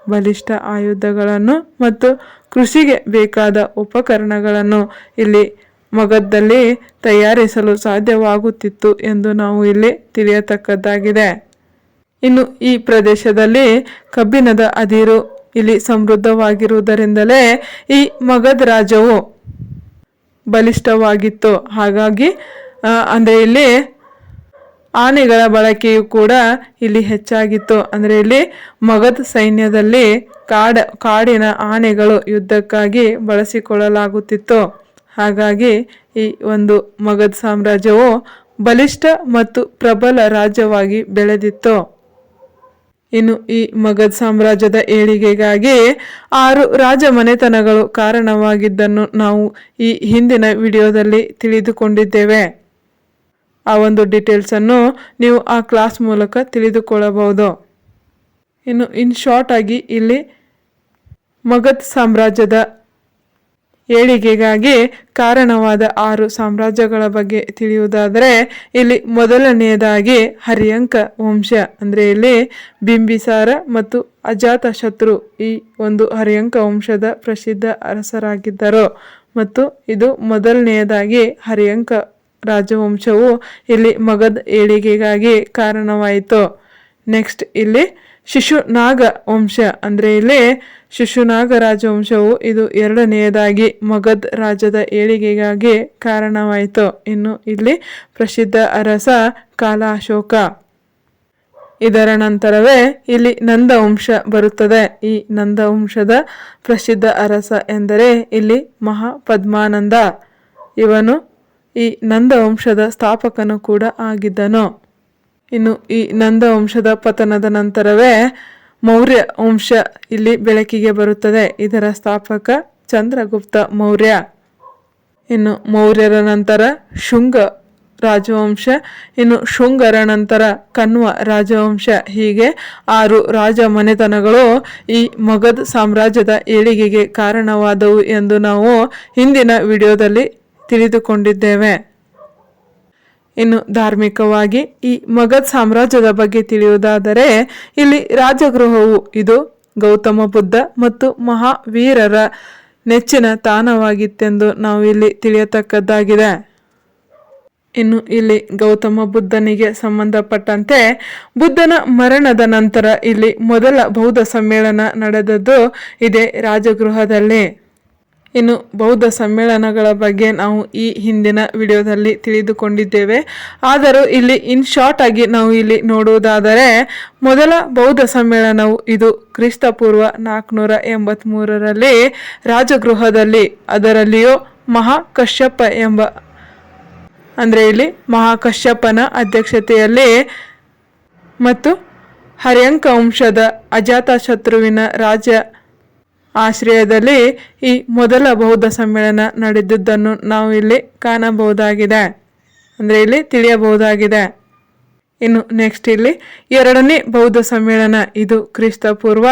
ಬಲಿಷ್ಠ ಆಯುಧಗಳನ್ನು ಮತ್ತು ಕೃಷಿಗೆ ಬೇಕಾದ ಉಪಕರಣಗಳನ್ನು ಇಲ್ಲಿ ಮಗದಲ್ಲಿ ತಯಾರಿಸಲು ಸಾಧ್ಯವಾಗುತ್ತಿತ್ತು ಎಂದು ನಾವು ಇಲ್ಲಿ ತಿಳಿಯತಕ್ಕದ್ದಾಗಿದೆ. ಇನ್ನು ಈ ಪ್ರದೇಶದಲ್ಲಿ ಕಬ್ಬಿಣದ ಅದಿರು ಇಲ್ಲಿ ಸಮೃದ್ಧವಾಗಿರುವುದರಿಂದಲೇ ಈ ಮಗಧ ರಾಜವು ಬಲಿಷ್ಠವಾಗಿತ್ತು. ಹಾಗಾಗಿ ಅಂದ್ರೆ ಇಲ್ಲಿ ಆನೆಗಳ ಬಳಕೆಯು ಕೂಡ ಇಲ್ಲಿ ಹೆಚ್ಚಾಗಿತ್ತು. ಅಂದರೆ ಇಲ್ಲಿ ಮಗಧ ಸೈನ್ಯದಲ್ಲಿ ಕಾಡ, ಕಾಡಿನ ಆನೆಗಳು ಯುದ್ಧಕ್ಕಾಗಿ ಬಳಸಿಕೊಳ್ಳಲಾಗುತ್ತಿತ್ತು. ಹಾಗಾಗಿ ಈ ಒಂದು ಮಗಧ ಸಾಮ್ರಾಜ್ಯವು ಬಲಿಷ್ಠ ಮತ್ತು ಪ್ರಬಲ ರಾಜ್ಯವಾಗಿ ಬೆಳೆದಿತ್ತು. ಇನ್ನು ಈ ಮಗಧ ಸಾಮ್ರಾಜ್ಯದ ಏಳಿಗೆಗಾಗಿ ಆರು ರಾಜಮನೆತನಗಳು ಕಾರಣವಾಗಿದ್ದನ್ನು ನಾವು ಈ ಹಿಂದಿನ ವಿಡಿಯೋದಲ್ಲಿ ತಿಳಿದುಕೊಂಡಿದ್ದೇವೆ. ಆ ಒಂದು ಡೀಟೇಲ್ಸನ್ನು ನೀವು ಆ ಕ್ಲಾಸ್ ಮೂಲಕ ತಿಳಿದುಕೊಳ್ಳಬಹುದು. ಇನ್ನು ಇನ್ ಶಾರ್ಟ್ ಆಗಿ ಇಲ್ಲಿ ಮಗಧ್ ಸಾಮ್ರಾಜ್ಯದ ಏಳಿಗೆಗಾಗಿ ಕಾರಣವಾದ ಆರು ಸಾಮ್ರಾಜ್ಯಗಳ ಬಗ್ಗೆ ತಿಳಿಯುವುದಾದರೆ, ಇಲ್ಲಿ ಮೊದಲನೆಯದಾಗಿ ಹರಿಯಂಕ ವಂಶ, ಅಂದರೆ ಇಲ್ಲಿ ಬಿಂಬಿಸಾರ ಮತ್ತು ಅಜಾತಶತ್ರು ಈ ಒಂದು ಹರಿಯಂಕ ವಂಶದ ಪ್ರಸಿದ್ಧ ಅರಸರಾಗಿದ್ದರು. ಮತ್ತು ಇದು ಮೊದಲನೆಯದಾಗಿ ಹರಿಯಂಕ ರಾಜವಂಶವು ಇಲ್ಲಿ ಮಗಧ ಏಳಿಗೆಗಾಗಿ ಕಾರಣವಾಯಿತು. ನೆಕ್ಸ್ಟ್ ಇಲ್ಲಿ ಶಿಶುನಾಗ ವಂಶ. ಅಂದರೆ ಇಲ್ಲಿ ಶಿಶುನಾಗ ರಾಜವಂಶವು ಇದು ಎರಡನೆಯದಾಗಿ ಮಗಧ ರಾಜ್ಯದ ಏಳಿಗೆಗಾಗಿ ಕಾರಣವಾಯಿತು. ಇನ್ನು ಇಲ್ಲಿ ಪ್ರಸಿದ್ಧ ಅರಸ ಕಾಲ ಅಶೋಕ ಇದರ ನಂತರವೇ ಇಲ್ಲಿ ನಂದವಂಶ ಬರುತ್ತದೆ. ಈ ನಂದವಂಶದ ಪ್ರಸಿದ್ಧ ಅರಸ ಎಂದರೆ ಇಲ್ಲಿ ಮಹಾಪದ್ಮಾನಂದ. ಇವನು ಈ ನಂದವಂಶದ ಸ್ಥಾಪಕನು ಕೂಡ ಆಗಿದ್ದನು. ಇನ್ನು ಈ ನಂದವಂಶದ ಪತನದ ನಂತರವೇ ಮೌರ್ಯ ವಂಶ ಇಲ್ಲಿ ಬೆಳಕಿಗೆ ಬರುತ್ತದೆ. ಇದರ ಸ್ಥಾಪಕ ಚಂದ್ರಗುಪ್ತ ಮೌರ್ಯ. ಇನ್ನು ಮೌರ್ಯರ ನಂತರ ಶುಂಗ ರಾಜವಂಶ, ಇನ್ನು ಶುಂಗರ ನಂತರ ಕಣ್ವ ರಾಜವಂಶ. ಹೀಗೆ ಆರು ರಾಜ ಮನೆತನಗಳು ಈ ಮಗಧ ಸಾಮ್ರಾಜ್ಯದ ಏಳಿಗೆಗೆ ಕಾರಣವಾದವು ಎಂದು ನಾವು ಹಿಂದಿನ ವಿಡಿಯೋದಲ್ಲಿ ತಿಳಿದುಕೊಂಡಿದ್ದೇವೆ. ಇನ್ನು ಧಾರ್ಮಿಕವಾಗಿ ಈ ಮಗಧ್ ಸಾಮ್ರಾಜ್ಯದ ಬಗ್ಗೆ ತಿಳಿಯುವುದಾದರೆ, ಇಲ್ಲಿ ರಾಜಗೃಹವು ಇದು ಗೌತಮ ಬುದ್ಧ ಮತ್ತು ಮಹಾವೀರರ ನೆಚ್ಚಿನ ತಾಣವಾಗಿತ್ತೆಂದು ನಾವು ಇಲ್ಲಿ ತಿಳಿಯತಕ್ಕದ್ದಾಗಿದೆ. ಇನ್ನು ಇಲ್ಲಿ ಗೌತಮ ಬುದ್ಧನಿಗೆ ಸಂಬಂಧಪಟ್ಟಂತೆ ಬುದ್ಧನ ಮರಣದ ನಂತರ ಇಲ್ಲಿ ಮೊದಲ ಬೌದ್ಧ ಸಮ್ಮೇಳನ ನಡೆದದ್ದು ಇದೇ ರಾಜಗೃಹದಲ್ಲಿ. ಇನ್ನು ಬೌದ್ಧ ಸಮ್ಮೇಳನಗಳ ಬಗ್ಗೆ ನಾವು ಈ ಹಿಂದಿನ ವಿಡಿಯೋದಲ್ಲಿ ತಿಳಿದುಕೊಂಡಿದ್ದೇವೆ. ಆದರೂ ಇಲ್ಲಿ ಇನ್ ಶಾರ್ಟ್ ಆಗಿ ನಾವು ಇಲ್ಲಿ ನೋಡುವುದಾದರೆ, ಮೊದಲ ಬೌದ್ಧ ಸಮ್ಮೇಳನವು ಇದು ಕ್ರಿಸ್ತಪೂರ್ವ ನಾಲ್ಕುನೂರ ಎಂಬತ್ತ್ಮೂರರಲ್ಲಿ ರಾಜಗೃಹದಲ್ಲಿ, ಅದರಲ್ಲಿಯೂ ಮಹಾಕಶ್ಯಪ್ಪ ಎಂಬ, ಅಂದರೆ ಇಲ್ಲಿ ಮಹಾಕಶ್ಯಪನ ಅಧ್ಯಕ್ಷತೆಯಲ್ಲಿ ಮತ್ತು ಹರ್ಯಂಕ ವಂಶದ ಅಜಾತಶತ್ರುವಿನ ರಾಜ ಆಶ್ರಯದಲ್ಲಿ ಈ ಮೊದಲ ಬೌದ್ಧ ಸಮ್ಮೇಳನ ನಡೆದಿದ್ದನ್ನು ನಾವು ಇಲ್ಲಿ ಕಾಣಬಹುದಾಗಿದೆ. ಅಂದರೆ ಇಲ್ಲಿ ತಿಳಿಯಬಹುದಾಗಿದೆ. ಇನ್ನು ನೆಕ್ಸ್ಟ್ ಇಲ್ಲಿ ಎರಡನೇ ಬೌದ್ಧ ಸಮ್ಮೇಳನ ಇದು ಕ್ರಿಸ್ತಪೂರ್ವ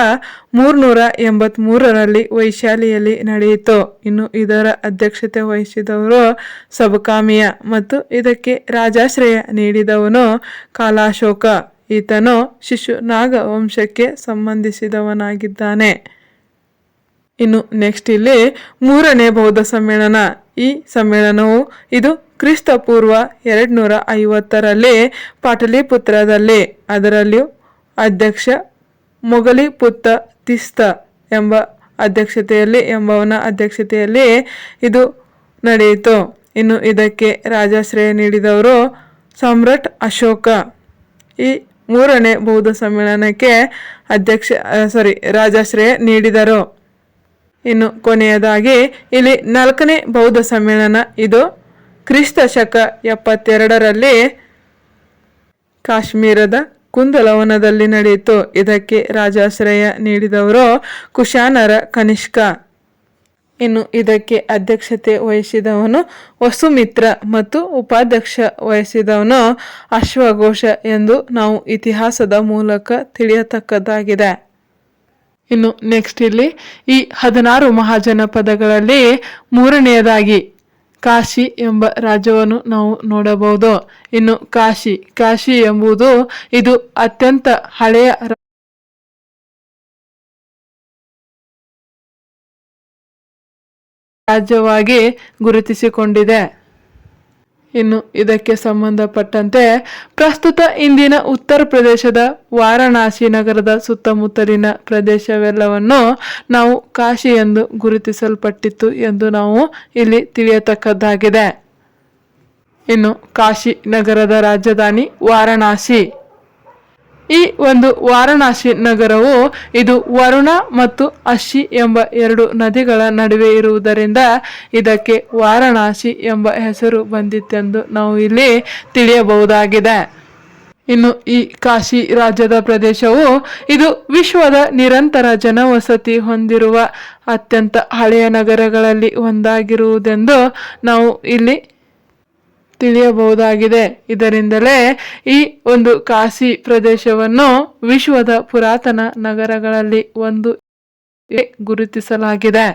ಮೂರ್ನೂರ ಎಂಬತ್ಮೂರರಲ್ಲಿ ವೈಶಾಲಿಯಲ್ಲಿ ನಡೆಯಿತು. ಇನ್ನು ಇದರ ಅಧ್ಯಕ್ಷತೆ ವಹಿಸಿದವರು ಸಬಕಾಮಿಯ ಮತ್ತು ಇದಕ್ಕೆ ರಾಜಾಶ್ರಯ ನೀಡಿದವನು ಕಾಲಾಶೋಕ. ಈತನು ಶಿಶುನಾಗ ವಂಶಕ್ಕೆ ಸಂಬಂಧಿಸಿದವನಾಗಿದ್ದಾನೆ. ಇನ್ನು ನೆಕ್ಸ್ಟ್ ಇಲ್ಲಿ ಮೂರನೇ ಬೌದ್ಧ ಸಮ್ಮೇಳನ. ಈ ಸಮ್ಮೇಳನವು ಇದು ಕ್ರಿಸ್ತ ಪೂರ್ವ ಎರಡು ನೂರ ಐವತ್ತರಲ್ಲಿ ಪಾಟಲಿಪುತ್ರದಲ್ಲಿ, ಅದರಲ್ಲಿಯೂ ಅಧ್ಯಕ್ಷ ಮೊಗಲಿಪುತ್ತ ತಿಸ್ತ ಎಂಬ ಅಧ್ಯಕ್ಷತೆಯಲ್ಲಿ, ಎಂಬವನ ಅಧ್ಯಕ್ಷತೆಯಲ್ಲಿ ಇದು ನಡೆಯಿತು. ಇನ್ನು ಇದಕ್ಕೆ ರಾಜಾಶ್ರಯ ನೀಡಿದವರು ಸಮ್ರಾಟ್ ಅಶೋಕ. ಈ ಮೂರನೇ ಬೌದ್ಧ ಸಮ್ಮೇಳನಕ್ಕೆ ಅಧ್ಯಕ್ಷ ಸಾರಿ ರಾಜಾಶ್ರಯ ನೀಡಿದರು. ಇನ್ನು ಕೊನೆಯದಾಗಿ ಇಲ್ಲಿ ನಾಲ್ಕನೇ ಬೌದ್ಧ ಸಮ್ಮೇಳನ ಇದು. ಕ್ರಿಸ್ತ ಶಕ ಎಪ್ಪತ್ತೆರಡರಲ್ಲಿ ಕಾಶ್ಮೀರದ ಕುಂದಲವನದಲ್ಲಿ ನಡೆಯಿತು. ಇದಕ್ಕೆ ರಾಜಾಶ್ರಯ ನೀಡಿದವರು ಕುಶಾನರ ಕನಿಷ್ಕ ಇನ್ನು ಇದಕ್ಕೆ ಅಧ್ಯಕ್ಷತೆ ವಹಿಸಿದವನು ವಸುಮಿತ್ರ ಮತ್ತು ಉಪಾಧ್ಯಕ್ಷ ವಹಿಸಿದವನು ಅಶ್ವಘೋಷ ಎಂದು ನಾವು ಇತಿಹಾಸದ ಮೂಲಕ ತಿಳಿಯತಕ್ಕದ್ದಾಗಿದೆ. ಇನ್ನು ನೆಕ್ಸ್ಟ್ ಇಲ್ಲಿ ಈ ಹದಿನಾರು ಮಹಾಜನಪದಗಳಲ್ಲಿ ಮೂರನೆಯದಾಗಿ ಕಾಶಿ ಎಂಬ ರಾಜ್ಯವನ್ನು ನಾವು ನೋಡಬಹುದು. ಇನ್ನು ಕಾಶಿ ಕಾಶಿ ಎಂಬುದು ಇದು ಅತ್ಯಂತ ಹಳೆಯ ರಾಜ್ಯವಾಗಿ ಗುರುತಿಸಿಕೊಂಡಿದೆ. ಇನ್ನು ಇದಕ್ಕೆ ಸಂಬಂಧಪಟ್ಟಂತೆ ಪ್ರಸ್ತುತ ಇಂದಿನ ಉತ್ತರ ಪ್ರದೇಶದ ವಾರಣಾಸಿ ನಗರದ ಸುತ್ತಮುತ್ತಲಿನ ಪ್ರದೇಶವೆಲ್ಲವನ್ನು ನಾವು ಕಾಶಿ ಎಂದು ಗುರುತಿಸಲ್ಪಟ್ಟಿತ್ತು ಎಂದು ನಾವು ಇಲ್ಲಿ ತಿಳಿಯತಕ್ಕದ್ದಾಗಿದೆ. ಇನ್ನು ಕಾಶಿ ನಗರದ ರಾಜಧಾನಿ ವಾರಣಾಸಿ. ಈ ಒಂದು ವಾರಣಾಸಿ ನಗರವು ಇದು ವರುಣ ಮತ್ತು ಅಶಿ ಎಂಬ ಎರಡು ನದಿಗಳ ನಡುವೆ ಇರುವುದರಿಂದ ಇದಕ್ಕೆ ವಾರಣಾಸಿ ಎಂಬ ಹೆಸರು ಬಂದಿತ್ತೆಂದು ನಾವು ಇಲ್ಲಿ ತಿಳಿಯಬಹುದಾಗಿದೆ. ಇನ್ನು ಈ ಕಾಶಿ ರಾಜ್ಯದ ಪ್ರದೇಶವು ಇದು ವಿಶ್ವದ ನಿರಂತರ ಜನವಸತಿ ಹೊಂದಿರುವ ಅತ್ಯಂತ ಹಳೆಯ ನಗರಗಳಲ್ಲಿ ಒಂದಾಗಿರುವುದೆಂದು ನಾವು ಇಲ್ಲಿ ತಿಳಿಯಬಹುದಾಗಿದೆ. ಇದರಿಂದಲೇ ಈ ಒಂದು ಕಾಶಿ ಪ್ರದೇಶವನ್ನು ವಿಶ್ವದ ಪುರಾತನ ನಗರಗಳಲ್ಲಿ ಒಂದು ಗುರುತಿಸಲಾಗಿದೆ.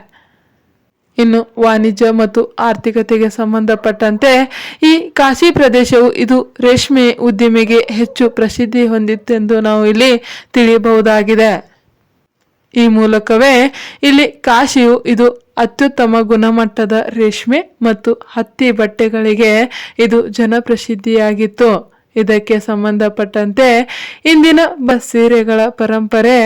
ಇನ್ನು ವಾಣಿಜ್ಯ ಮತ್ತು ಆರ್ಥಿಕತೆಗೆ ಸಂಬಂಧಪಟ್ಟಂತೆ ಈ ಕಾಶಿ ಪ್ರದೇಶವು ಇದು ರೇಷ್ಮೆ ಉದ್ದಿಮೆಗೆ ಹೆಚ್ಚು ಪ್ರಸಿದ್ಧಿ ಹೊಂದಿತ್ತೆಂದು ನಾವು ಇಲ್ಲಿ ತಿಳಿಯಬಹುದಾಗಿದೆ. ಈ ಮೂಲಕವೇ ಇಲ್ಲಿ ಕಾಶಿಯು ಇದು ಅತ್ಯುತ್ತಮ ಗುಣಮಟ್ಟದ ರೇಷ್ಮೆ ಮತ್ತು ಹತ್ತಿ ಬಟ್ಟೆಗಳಿಗೆ ಇದು ಜನಪ್ರಸಿದ್ಧಿಯಾಗಿತ್ತು. ಇದಕ್ಕೆ ಸಂಬಂಧಪಟ್ಟಂತೆ ಇಂದಿನ ಬಸ್ ಸೀರೆಗಳ ಪರಂಪರೆ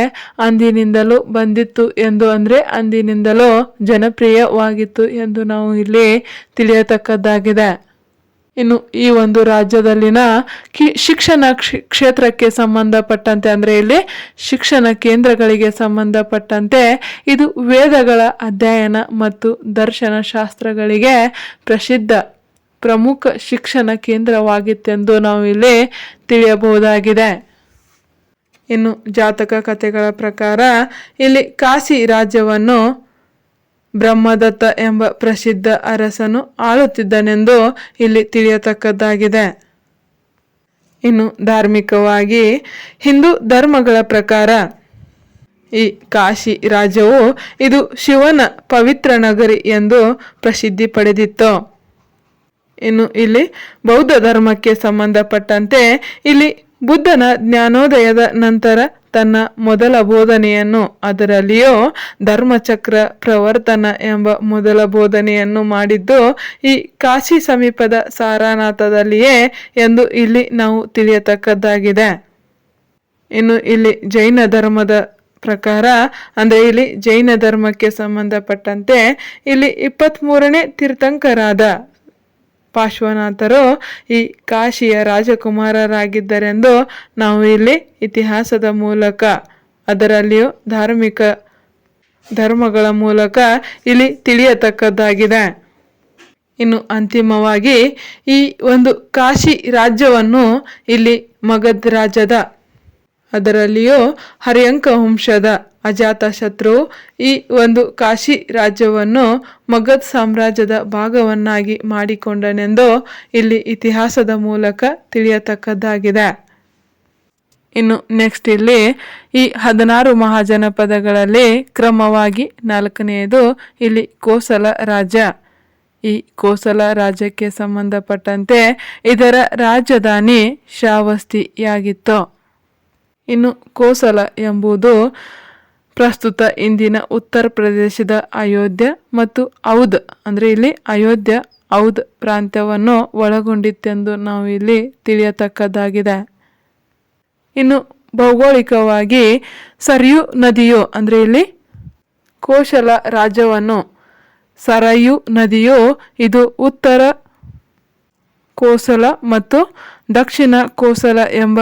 ಅಂದಿನಿಂದಲೂ ಬಂದಿತ್ತು ಎಂದು ಅಂದರೆ ಅಂದಿನಿಂದಲೂ ಜನಪ್ರಿಯವಾಗಿತ್ತು ಎಂದು ನಾವು ಇಲ್ಲಿ ತಿಳಿಯತಕ್ಕದ್ದಾಗಿದೆ. ಇನ್ನು ಈ ಒಂದು ರಾಜ್ಯದಲ್ಲಿನ ಕಿ- ಶಿಕ್ಷಣ ಕ್ಷ- ಕ್ಷೇತ್ರಕ್ಕೆ ಸಂಬಂಧಪಟ್ಟಂತೆ ಅಂದರೆ ಇಲ್ಲಿ ಶಿಕ್ಷಣ ಕೇಂದ್ರಗಳಿಗೆ ಸಂಬಂಧಪಟ್ಟಂತೆ ಇದು ವೇದಗಳ ಅಧ್ಯಯನ ಮತ್ತು ದರ್ಶನ ಶಾಸ್ತ್ರಗಳಿಗೆ ಪ್ರಸಿದ್ಧ ಪ್ರಮುಖ ಶಿಕ್ಷಣ ಕೇಂದ್ರವಾಗಿತ್ತೆಂದು ನಾವು ಇಲ್ಲಿ ತಿಳಿಯಬಹುದಾಗಿದೆ. ಇನ್ನು ಜಾತಕ ಕಥೆಗಳ ಪ್ರಕಾರ ಇಲ್ಲಿ ಕಾಶಿ ರಾಜ್ಯವನ್ನು ಬ್ರಹ್ಮದತ್ತ ಎಂಬ ಪ್ರಸಿದ್ಧ ಅರಸನು ಆಳುತ್ತಿದ್ದನೆಂದು ಇಲ್ಲಿ ತಿಳಿಯತಕ್ಕದ್ದಾಗಿದೆ. ಇನ್ನು ಧಾರ್ಮಿಕವಾಗಿ ಹಿಂದೂ ಧರ್ಮಗಳ ಪ್ರಕಾರ ಈ ಕಾಶಿ ರಾಜ್ಯವು ಇದು ಶಿವನ ಪವಿತ್ರ ನಗರಿ ಎಂದು ಪ್ರಸಿದ್ಧಿ ಪಡೆದಿತ್ತು. ಇನ್ನು ಇಲ್ಲಿ ಬೌದ್ಧ ಧರ್ಮಕ್ಕೆ ಸಂಬಂಧಪಟ್ಟಂತೆ ಇಲ್ಲಿ ಬುದ್ಧನ ಜ್ಞಾನೋದಯದ ನಂತರ ತನ್ನ ಮೊದಲ ಬೋಧನೆಯನ್ನು ಅದರಲ್ಲಿಯೂ ಧರ್ಮಚಕ್ರ ಪ್ರವರ್ತನ ಎಂಬ ಮೊದಲ ಬೋಧನೆಯನ್ನು ಮಾಡಿದ್ದು ಈ ಕಾಶಿ ಸಮೀಪದ ಸಾರಾನಾಥದಲ್ಲಿಯೇ ಎಂದು ಇಲ್ಲಿ ನಾವು ತಿಳಿಯತಕ್ಕದ್ದಾಗಿದೆ. ಇನ್ನು ಇಲ್ಲಿ ಜೈನ ಧರ್ಮದ ಪ್ರಕಾರ, ಅಂದರೆ ಇಲ್ಲಿ ಜೈನ ಧರ್ಮಕ್ಕೆ ಸಂಬಂಧಪಟ್ಟಂತೆ ಇಲ್ಲಿ ಇಪ್ಪತ್ತ್ಮೂರನೇ ತೀರ್ಥಂಕರಾದ ಪಾರ್ಶ್ವನಾಥರು ಈ ಕಾಶಿಯ ರಾಜಕುಮಾರರಾಗಿದ್ದರೆಂದು ನಾವು ಇಲ್ಲಿ ಇತಿಹಾಸದ ಮೂಲಕ, ಅದರಲ್ಲಿಯೂ ಧಾರ್ಮಿಕ ಧರ್ಮಗಳ ಮೂಲಕ ಇಲ್ಲಿ ತಿಳಿಯತಕ್ಕದ್ದಾಗಿದೆ. ಇನ್ನು ಅಂತಿಮವಾಗಿ ಈ ಒಂದು ಕಾಶಿ ರಾಜ್ಯವನ್ನು ಇಲ್ಲಿ ಮಗಧ್ ರಾಜ್ಯದ ಅದರಲ್ಲಿಯೂ ಹರಿಯಂಕ ವಂಶದ ಅಜಾತಶತ್ರು ಈ ಒಂದು ಕಾಶಿ ರಾಜ್ಯವನ್ನು ಮಗಧ್ ಸಾಮ್ರಾಜ್ಯದ ಭಾಗವನ್ನಾಗಿ ಮಾಡಿಕೊಂಡನೆಂದು ಇಲ್ಲಿ ಇತಿಹಾಸದ ಮೂಲಕ ತಿಳಿಯತಕ್ಕದ್ದಾಗಿದೆ. ಇನ್ನು ನೆಕ್ಸ್ಟ್ ಇಲ್ಲಿ ಈ ಹದಿನಾರು ಮಹಾಜನಪದಗಳಲ್ಲಿ ಕ್ರಮವಾಗಿ ನಾಲ್ಕನೆಯದು ಇಲ್ಲಿ ಕೋಸಲ ರಾಜ್ಯ. ಈ ಕೋಸಲ ರಾಜ್ಯಕ್ಕೆ ಸಂಬಂಧಪಟ್ಟಂತೆ ಇದರ ರಾಜಧಾನಿ ಶಾವಸ್ತಿಯಾಗಿತ್ತು ಇನ್ನು ಕೋಸಲ ಎಂಬುದು ಪ್ರಸ್ತುತ ಇಂದಿನ ಉತ್ತರ ಪ್ರದೇಶದ ಅಯೋಧ್ಯ ಮತ್ತು ಔದ್, ಅಂದರೆ ಇಲ್ಲಿ ಅಯೋಧ್ಯ ಔದ್ ಪ್ರಾಂತ್ಯವನ್ನು ಒಳಗೊಂಡಿತ್ತೆಂದು ನಾವು ಇಲ್ಲಿ ತಿಳಿಯತಕ್ಕದ್ದಾಗಿದೆ. ಇನ್ನು ಭೌಗೋಳಿಕವಾಗಿ ಸರಿಯು ನದಿಯು, ಅಂದರೆ ಇಲ್ಲಿ ಕೋಶಲ ರಾಜ್ಯವನ್ನು ಸರಯು ನದಿಯು, ಇದು ಉತ್ತರ ಕೋಸಲ ಮತ್ತು ದಕ್ಷಿಣ ಕೋಸಲ ಎಂಬ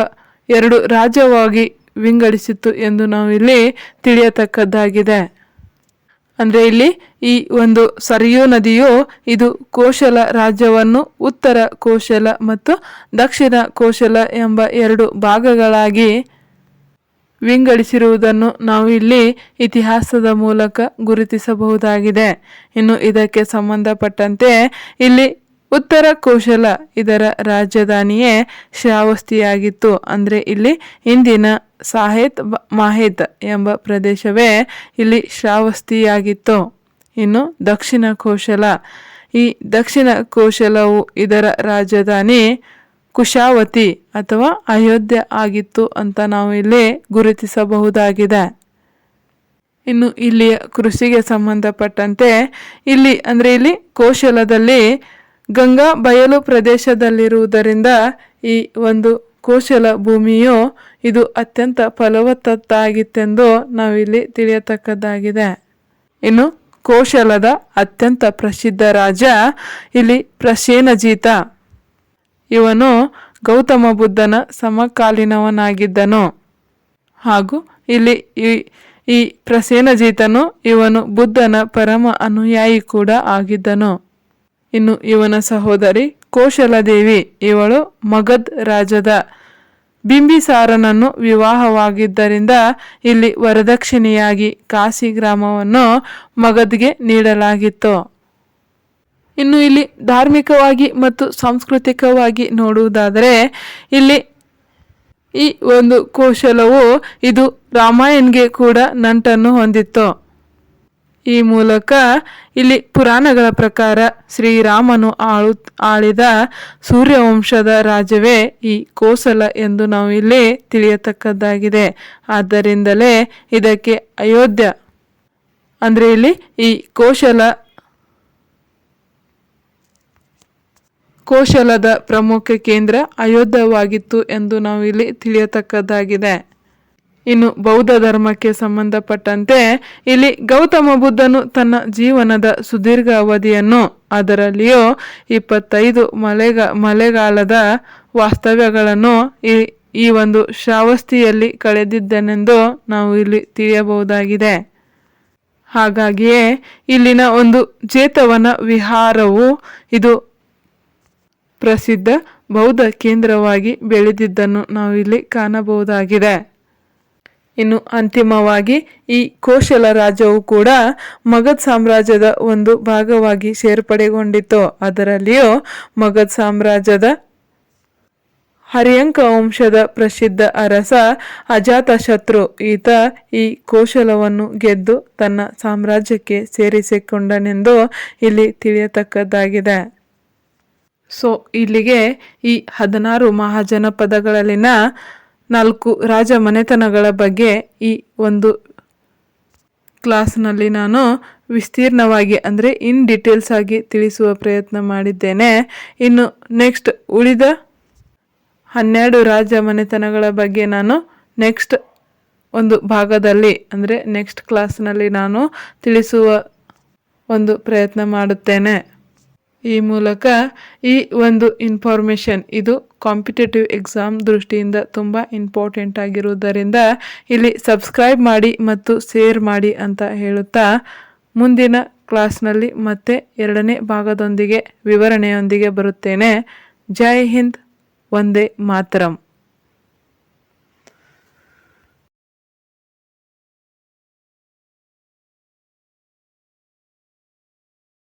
ಎರಡು ರಾಜ್ಯವಾಗಿ ವಿಂಗಡಿಸಿತು ಎಂದು ನಾವು ಇಲ್ಲಿ ತಿಳಿಯತಕ್ಕದ್ದಾಗಿದೆ. ಅಂದರೆ ಇಲ್ಲಿ ಈ ಒಂದು ಸರಿಯೋ ನದಿಯು ಇದು ಕೋಶಲ ರಾಜ್ಯವನ್ನು ಉತ್ತರ ಕೋಶಲ ಮತ್ತು ದಕ್ಷಿಣ ಕೋಶಲ ಎಂಬ ಎರಡು ಭಾಗಗಳಾಗಿ ವಿಂಗಡಿಸಿರುವುದನ್ನು ನಾವು ಇಲ್ಲಿ ಇತಿಹಾಸದ ಮೂಲಕ ಗುರುತಿಸಬಹುದಾಗಿದೆ. ಇನ್ನು ಇದಕ್ಕೆ ಸಂಬಂಧಪಟ್ಟಂತೆ ಇಲ್ಲಿ ಉತ್ತರ ಕೋಶಲ ಇದರ ರಾಜಧಾನಿಯೇ ಶ್ರಾವಸ್ತಿಯಾಗಿತ್ತು. ಅಂದರೆ ಇಲ್ಲಿ ಇಂದಿನ ಸಾಹೇತ್ ಮಾಹೇತ್ ಎಂಬ ಪ್ರದೇಶವೇ ಇಲ್ಲಿ ಶ್ರಾವಸ್ತಿಯಾಗಿತ್ತು. ಇನ್ನು ದಕ್ಷಿಣ ಕೋಶಲ. ಈ ದಕ್ಷಿಣ ಕೋಶಲವು ಇದರ ರಾಜಧಾನಿ ಕುಶಾವತಿ ಅಥವಾ ಅಯೋಧ್ಯ ಆಗಿತ್ತು ಅಂತ ನಾವು ಇಲ್ಲಿ ಗುರುತಿಸಬಹುದಾಗಿದೆ. ಇನ್ನು ಇಲ್ಲಿಯ ಕೃಷಿಗೆ ಸಂಬಂಧಪಟ್ಟಂತೆ ಇಲ್ಲಿ ಅಂದರೆ ಇಲ್ಲಿ ಕೋಶಲದಲ್ಲಿ ಗಂಗಾ ಬಯಲು ಪ್ರದೇಶದಲ್ಲಿರುವುದರಿಂದ ಈ ಒಂದು ಕೋಶಲ ಭೂಮಿಯು ಇದು ಅತ್ಯಂತ ಫಲವತ್ತಾಗಿತ್ತೆಂದು ನಾವಿಲ್ಲಿ ತಿಳಿಯತಕ್ಕದ್ದಾಗಿದೆ. ಇನ್ನು ಕೋಶಲದ ಅತ್ಯಂತ ಪ್ರಸಿದ್ಧ ರಾಜ ಇಲ್ಲಿ ಪ್ರಸೇನಜೀತ. ಇವನು ಗೌತಮ ಬುದ್ಧನ ಸಮಕಾಲೀನವನಾಗಿದ್ದನು. ಹಾಗೂ ಇಲ್ಲಿ ಈ ಈ ಪ್ರಸೇನಜೀತನು ಇವನು ಬುದ್ಧನ ಪರಮ ಅನುಯಾಯಿ ಕೂಡ ಆಗಿದ್ದನು. ಇನ್ನು ಇವನ ಸಹೋದರಿ ಕೋಶಲದೇವಿ, ಇವಳು ಮಗಧ್ ರಾಜದ. ಬಿಂಬಿಸಾರನನ್ನು ವಿವಾಹವಾಗಿದ್ದರಿಂದ ಇಲ್ಲಿ ವರದಕ್ಷಿಣೆಯಾಗಿ ಕಾಶಿ ಗ್ರಾಮವನ್ನು ಮಗದ್ಗೆ ನೀಡಲಾಗಿತ್ತು. ಇನ್ನು ಇಲ್ಲಿ ಧಾರ್ಮಿಕವಾಗಿ ಮತ್ತು ಸಾಂಸ್ಕೃತಿಕವಾಗಿ ನೋಡುವುದಾದರೆ ಇಲ್ಲಿ ಈ ಒಂದು ಕೋಶಲವು ಇದು ರಾಮಾಯಣ್ಗೆ ಕೂಡ ನಂಟನ್ನು ಹೊಂದಿತ್ತು. ಈ ಮೂಲಕ ಇಲ್ಲಿ ಪುರಾಣಗಳ ಪ್ರಕಾರ ಶ್ರೀರಾಮನು ಆಳು, ಆಳಿದ ಸೂರ್ಯವಂಶದ ರಾಜವೇ ಈ ಕೋಸಲ ಎಂದು ನಾವು ಇಲ್ಲಿ ತಿಳಿಯತಕ್ಕದ್ದಾಗಿದೆ. ಆದ್ದರಿಂದಲೇ ಇದಕ್ಕೆ ಅಯೋಧ್ಯ, ಅಂದರೆ ಇಲ್ಲಿ ಈ ಕೋಶಲ, ಕೋಶಲದ ಪ್ರಮುಖ ಕೇಂದ್ರ ಅಯೋಧ್ಯವಾಗಿತ್ತು ಎಂದು ನಾವು ಇಲ್ಲಿ ತಿಳಿಯತಕ್ಕದ್ದಾಗಿದೆ. ಇನ್ನು ಬೌದ್ಧ ಧರ್ಮಕ್ಕೆ ಸಂಬಂಧಪಟ್ಟಂತೆ ಇಲ್ಲಿ ಗೌತಮ ಬುದ್ಧನು ತನ್ನ ಜೀವನದ ಸುದೀರ್ಘ ಅವಧಿಯನ್ನು ಅದರಲ್ಲಿಯೂ ಇಪ್ಪತ್ತೈದು ಮಳೆಗ ಮಳೆಗಾಲದ ವಾಸ್ತವ್ಯಗಳನ್ನು ಈ ಈ ಒಂದು ಶ್ರಾವಸ್ತಿಯಲ್ಲಿ ಕಳೆದಿದ್ದನೆಂದು ನಾವು ಇಲ್ಲಿ ತಿಳಿಯಬಹುದಾಗಿದೆ. ಹಾಗಾಗಿಯೇ ಇಲ್ಲಿನ ಒಂದು ಜೇತವನ ವಿಹಾರವು ಇದು ಪ್ರಸಿದ್ಧ ಬೌದ್ಧ ಕೇಂದ್ರವಾಗಿ ಬೆಳೆದಿದ್ದನ್ನು ನಾವು ಇಲ್ಲಿ ಕಾಣಬಹುದಾಗಿದೆ. ಇನ್ನು ಅಂತಿಮವಾಗಿ ಈ ಕೋಶಲ ರಾಜ್ಯವು ಕೂಡ ಮಗಧ್ ಸಾಮ್ರಾಜ್ಯದ ಒಂದು ಭಾಗವಾಗಿ ಸೇರ್ಪಡೆಗೊಂಡಿತ್ತು. ಅದರಲ್ಲಿಯೂ ಮಗಧ್ ಸಾಮ್ರಾಜ್ಯದ ಹರಿಯಂಕ ವಂಶದ ಪ್ರಸಿದ್ಧ ಅರಸ ಅಜಾತಶತ್ರು. ಈತ ಈ ಕೋಶಲವನ್ನು ಗೆದ್ದು ತನ್ನ ಸಾಮ್ರಾಜ್ಯಕ್ಕೆ ಸೇರಿಸಿಕೊಂಡನೆಂದು ಇಲ್ಲಿ ತಿಳಿಯತಕ್ಕದ್ದಾಗಿದೆ. ಸೊ, ಇಲ್ಲಿಗೆ ಈ ಹದಿನಾರು ಮಹಾಜನಪದಗಳಲ್ಲಿನ ನಾಲ್ಕು ರಾಜ ಮನೆತನಗಳ ಬಗ್ಗೆ ಈ ಒಂದು ಕ್ಲಾಸ್ನಲ್ಲಿ ನಾನು ವಿಸ್ತೀರ್ಣವಾಗಿ ಅಂದರೆ ಇನ್ ಡೀಟೇಲ್ಸ್ ಆಗಿ ತಿಳಿಸುವ ಪ್ರಯತ್ನ ಮಾಡಿದ್ದೇನೆ. ಇನ್ನು ನೆಕ್ಸ್ಟ್ ಉಳಿದ ಹನ್ನೆರಡು ರಾಜ ಮನೆತನಗಳ ಬಗ್ಗೆ ನಾನು ನೆಕ್ಸ್ಟ್ ಒಂದು ಭಾಗದಲ್ಲಿ ಅಂದರೆ ನೆಕ್ಸ್ಟ್ ಕ್ಲಾಸ್ನಲ್ಲಿ ನಾನು ತಿಳಿಸುವ ಒಂದು ಪ್ರಯತ್ನ ಮಾಡುತ್ತೇನೆ. ಈ ಮೂಲಕ ಈ ಒಂದು ಇನ್ಫಾರ್ಮೇಷನ್ ಇದು ಕಾಂಪಿಟೇಟಿವ್ ಎಕ್ಸಾಮ್ ದೃಷ್ಟಿಯಿಂದ ತುಂಬ ಇಂಪಾರ್ಟೆಂಟ್ ಆಗಿರುವುದರಿಂದ ಇಲ್ಲಿ ಸಬ್ಸ್ಕ್ರೈಬ್ ಮಾಡಿ ಮತ್ತು ಶೇರ್ ಮಾಡಿ ಅಂತ ಹೇಳುತ್ತಾ ಮುಂದಿನ ಕ್ಲಾಸ್ನಲ್ಲಿ ಮತ್ತೆ ಎರಡನೇ ಭಾಗದೊಂದಿಗೆ ವಿವರಣೆಯೊಂದಿಗೆ ಬರುತ್ತೇನೆ. ಜೈ ಹಿಂದ್ ಒಂದೇ ಮಾತರಂ.